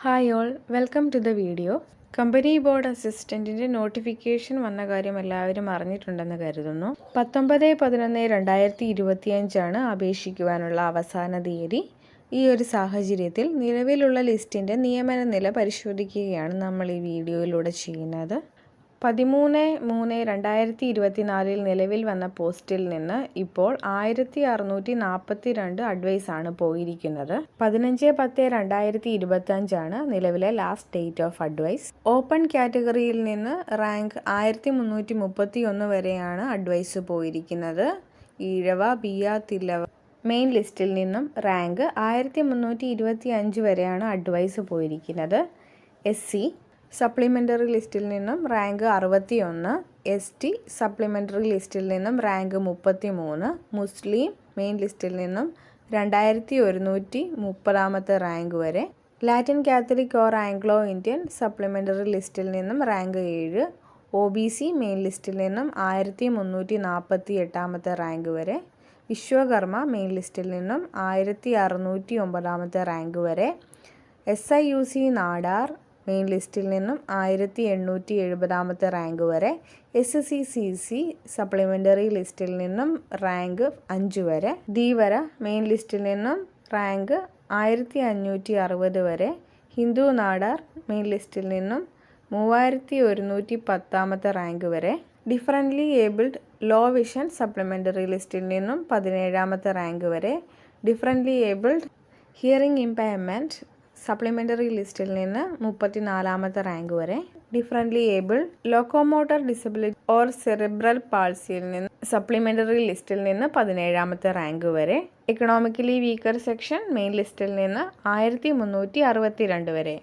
Hi all welcome to the video company board അസിസ്റ്റന്റിന്റെ notification വന്ന കാര്യം എല്ലാവരും അറിഞ്ഞിട്ടുണ്ടെന്ന് കരുതുന്നു. പത്തൊമ്പത് പതിനൊന്ന് രണ്ടായിരത്തി ഇരുപത്തിയഞ്ചാണ് അപേക്ഷിക്കുവാനുള്ള അവസാന തീയതി. ഈ ഒരു സാഹചര്യത്തിൽ നിലവിലുള്ള ലിസ്റ്റിന്റെ നിയമന നില പരിശോധിക്കുകയാണ് നമ്മൾ ഈ വീഡിയോയിലൂടെ ചെയ്യുന്നത്. പതിമൂന്ന് മൂന്ന് രണ്ടായിരത്തി ഇരുപത്തിനാലിൽ നിലവിൽ വന്ന പോസ്റ്റിൽ നിന്ന് ഇപ്പോൾ ആയിരത്തി അറുന്നൂറ്റി നാൽപ്പത്തി രണ്ട് അഡ്വൈസാണ് പോയിരിക്കുന്നത്. പതിനഞ്ച് പത്ത് രണ്ടായിരത്തി ഇരുപത്തഞ്ചാണ് നിലവിലെ last date of advise open കാറ്റഗറിയിൽ നിന്ന് റാങ്ക് ആയിരത്തി മുന്നൂറ്റി മുപ്പത്തി ഒന്ന് വരെയാണ് അഡ്വൈസ് പോയിരിക്കുന്നത്. ഈഴവ ബിയ തില്ലവ മെയിൻ ലിസ്റ്റിൽ നിന്നും റാങ്ക് ആയിരത്തി മുന്നൂറ്റി ഇരുപത്തി അഞ്ച് വരെയാണ് അഡ്വൈസ് പോയിരിക്കുന്നത്. എസ് സി സപ്ലിമെന്ററി ലിസ്റ്റിൽ നിന്നും റാങ്ക് അറുപത്തി ഒന്ന് എസ് ടി സപ്ലിമെന്ററി ലിസ്റ്റിൽ നിന്നും റാങ്ക് മുപ്പത്തി മൂന്ന് മുസ്ലിം മെയിൻ ലിസ്റ്റിൽ നിന്നും രണ്ടായിരത്തി ഒരുന്നൂറ്റി മുപ്പതാമത്തെ റാങ്ക് വരെ. Latin Catholic or Anglo Indian supplementary ലിസ്റ്റിൽ നിന്നും റാങ്ക് ഏഴ് ഒ ബി സി മെയിൻ ലിസ്റ്റിൽ നിന്നും ആയിരത്തി മുന്നൂറ്റി നാൽപ്പത്തി എട്ടാമത്തെ റാങ്ക് വരെ. വിശ്വകർമ്മ മെയിൻ ലിസ്റ്റിൽ നിന്നും ആയിരത്തി അറുന്നൂറ്റി ഒമ്പതാമത്തെ റാങ്ക് വരെ. S I U C Nadar main ലിസ്റ്റിൽ നിന്നും ആയിരത്തി എണ്ണൂറ്റി എഴുപതാമത്തെ റാങ്ക് വരെ S C C C supplementary ലിസ്റ്റിൽ നിന്നും റാങ്ക് അഞ്ച് വരെ. ഡി വര മെയിൻ ലിസ്റ്റിൽ നിന്നും റാങ്ക് ആയിരത്തി അഞ്ഞൂറ്റി അറുപത് വരെ. ഹിന്ദു നാടാർ മെയിൻ ലിസ്റ്റിൽ നിന്നും മൂവായിരത്തി ഒരുന്നൂറ്റി പത്താമത്തെ റാങ്ക് വരെ. Differently abled low vision supplementary ലിസ്റ്റിൽ നിന്നും പതിനേഴാമത്തെ റാങ്ക് വരെ. Differently abled hearing impairment supplementary ലിസ്റ്റിൽ നിന്ന് മുപ്പത്തി നാലാമത്തെ റാങ്ക് വരെ differently able locomotor disability or cerebral പാൾസിയിൽ നിന്ന് സപ്ലിമെന്ററി ലിസ്റ്റിൽ നിന്ന് പതിനേഴാമത്തെ റാങ്ക് വരെ എക്കണോമിക്കലി വീക്കർ സെക്ഷൻ മെയിൻ ലിസ്റ്റിൽ നിന്ന് ആയിരത്തി മുന്നൂറ്റി അറുപത്തി രണ്ട് വരെ.